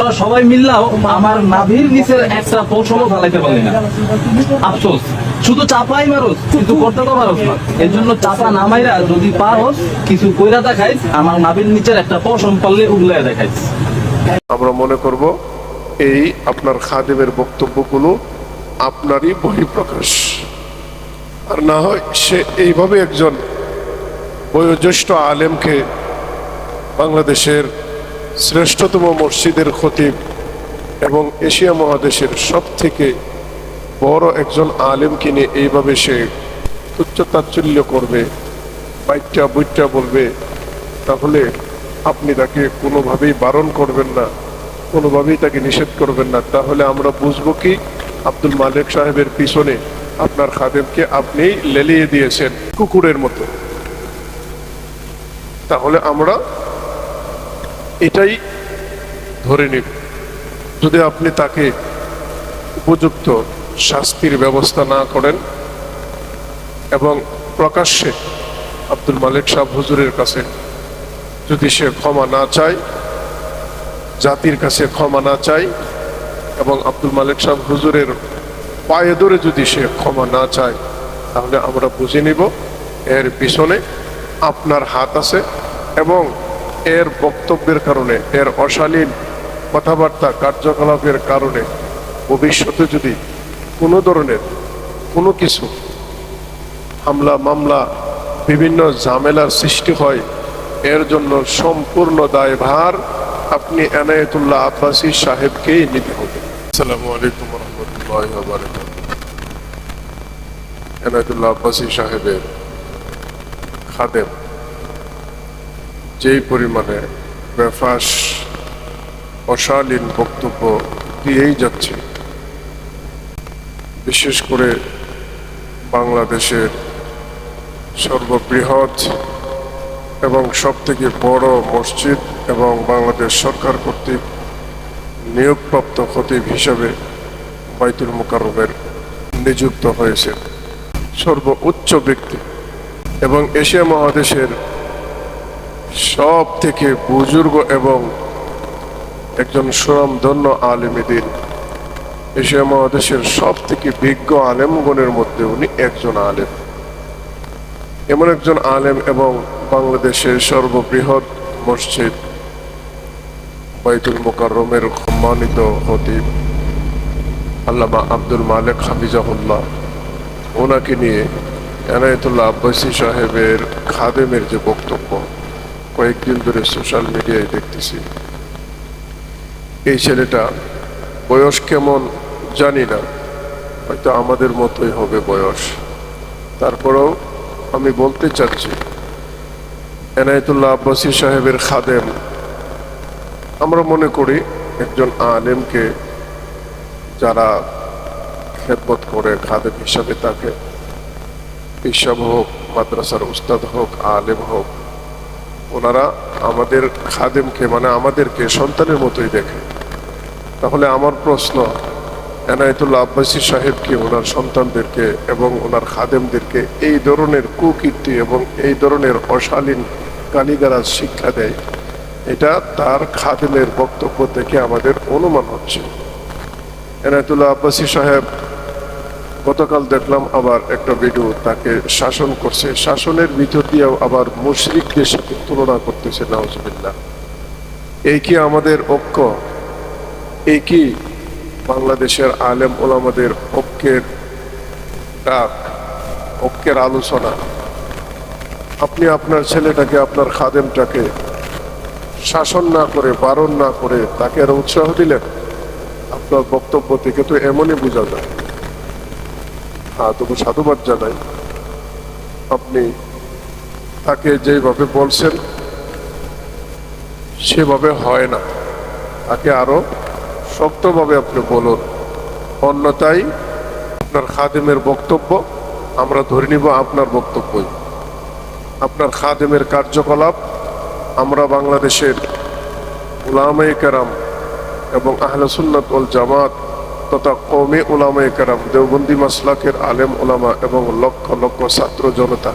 তোরা সবাই মিললাও আমার নাভির নিচের একটা পশমও ফালাইতে পারলি না। আফসোস। শুধু চাপাই মারোস, কিন্তু করতে তো পারোস না। এর জন্য চাপা নামাইরা যদি পারোস, কিছু কইরা দেখাইস, আমার নাভির নিচের একটা পশম পারলে উগলায় দেখাইস। আমরা মনে করব এই আপনার খাদেমের বক্তব্যগুলো আপনারই বহিঃপ্রকাশ। আর না হয় সে এইভাবে একজন বয়োজ্যেষ্ঠ আলেমকে বাংলাদেশের শ্রেষ্ঠতম মসজিদের খতিব এবং এশিয়া মহাদেশের সব থেকে বড় একজন আলেম কিনে এইভাবে সে তুচ্ছ তাচ্ছল্য করবে বইটা বলবে, তাহলে আপনি তাকে কোনোভাবেই বারণ করবেন না, কোনোভাবেই তাকে নিষেধ করবেন না। তাহলে আমরা বুঝব কি আব্দুল মালিক সাহেবের পিছনে আপনার খাদেমকে আপনি লেলিয়ে দিয়েছেন কুকুরের মতো। তাহলে আমরা এটাই ধরে নিব। যদি আপনি তাকে উপযুক্ত শাস্তির ব্যবস্থা না করেন এবং প্রকাশ্যে আব্দুল মালিক সাহেব হুজুরের কাছে যদি সে ক্ষমা না চায়, জাতির কাছে ক্ষমা না চায় এবং আব্দুল মালিক সাহেব হুজুরের পায়ে ধরে যদি সে ক্ষমা না চায়, তাহলে আমরা বুঝে নিব এর পিছনে আপনার হাত আছে এবং এর বক্তব্যের কারণে, এর অশালীন কথাবার্তা কার্যকলাপের কারণে, ভবিষ্যতে যদি কোনো ধরনের কোনো কিছু হামলা, মামলা, বিভিন্ন ঝামেলার সৃষ্টি হয়, এর জন্য সম্পূর্ণ দায়ভার আপনি এনায়েতুল্লাহ আব্বাসী সাহেবকেই নিতে হবে। আসসালামু আলাইকুম রহমতুল্লাহ এনায়েতুল্লাহ আব্বাসী সাহেবের খাদেম যেই পরিমাণে বেফাস, অশালীন বক্তব্য দিয়েই যাচ্ছে, বিশেষ করে বাংলাদেশের সর্ববৃহৎ এবং সবথেকে বড় মসজিদ এবং বাংলাদেশ সরকার কর্তৃক নিয়োগপ্রাপ্ত খতিব হিসাবে বাইতুল মোকারমের নিযুক্ত হয়েছে সর্বোচ্চ ব্যক্তি এবং এশিয়া মহাদেশের সব থেকে বুজুর্গ এবং একজন সুনামধন্য আলেমীদের এশিয়া মহাদেশের সব থেকে বিজ্ঞ আলেমগণের মধ্যে উনি একজন আলেম। এমন একজন আলেম এবং বাংলাদেশের সর্ববৃহৎ মসজিদ বাইতুল মোকাররমের সম্মানিত হতিব আল্লামা আব্দুল মালেক হাফিজাহুল্লাহ, ওনাকে নিয়ে এনায়তুল্লাহ আব্বাসী সাহেবের খাদেমের যে বক্তব্য কয়েকদিন ধরে সোশ্যাল মিডিয়ায় দেখতেছি। এই ছেলেটা বয়স কেমন জানি না, হয়তো আমাদের মতোই হবে বয়স। তারপরেও আমি বলতে চাচ্ছি, এনায়তুল্লাহ আব্বাসী সাহেবের খাদেম, আমরা মনে করি একজন আলেমকে যারা খেদমত করে, খাদেম হিসাবে তাকে পিসাব হোক, মাদ্রাসার উস্তাদ হোক, আলেম হোক ওনারা আমাদের খাদেমকে মানে আমাদেরকে, সন্তানের মতোই দেখে। তাহলে আমার প্রশ্ন এনায়তুল্লাহ আব্বাসী সাহেবকে, ওনার সন্তানদেরকে এবং ওনার খাদেমদেরকে এই ধরনের কুকীর্তি এবং এই ধরনের অশালীন গালিগালাজ শিক্ষা দেয়, এটা তার খাদেমের বক্তব্য থেকে আমাদের অনুমান হচ্ছে। এনায়তুল্লাহ আব্বাসী সাহেব গতকাল দেখলাম আবার একটা ভিডিও তাকে শাসন করছে। শাসনের ভিতর দিয়েও আবার মুশরিকদের সাথে তুলনা করতেছে, নাউজুবিল্লাহ। এই কি আমাদের ঐক্য? এই কি বাংলাদেশের আলেম ওলামাদের ঐক্যের ডাক, ঐক্যের আলোচনা? আপনি আপনার ছেলেটাকে, আপনার খাদেমটাকে শাসন না করে, বারণ না করে তাকে আর উৎসাহ দিলেন? আপনার বক্তব্য থেকে তো এমনই বোঝা যায়। তবু সাধুবাদ জানাই। আপনি তাকে যেভাবে বলছেন, সেভাবে হয় না। তাকে আরও শক্তভাবে আপনি বলুন। অন্যথায় আপনার খাদেমের বক্তব্য আমরা ধরে নিব আপনার বক্তব্যই। আপনার খাদেমের কার্যকলাপ আমরা বাংলাদেশের উলামায়ে কেরাম এবং আহলে সুন্নাত ওল জামাত তথা কমে উলামায়ে কেরাম দেওবন্দি মাসলাকের আলেম ওলামা এবং লক্ষ লক্ষ ছাত্র জনতা।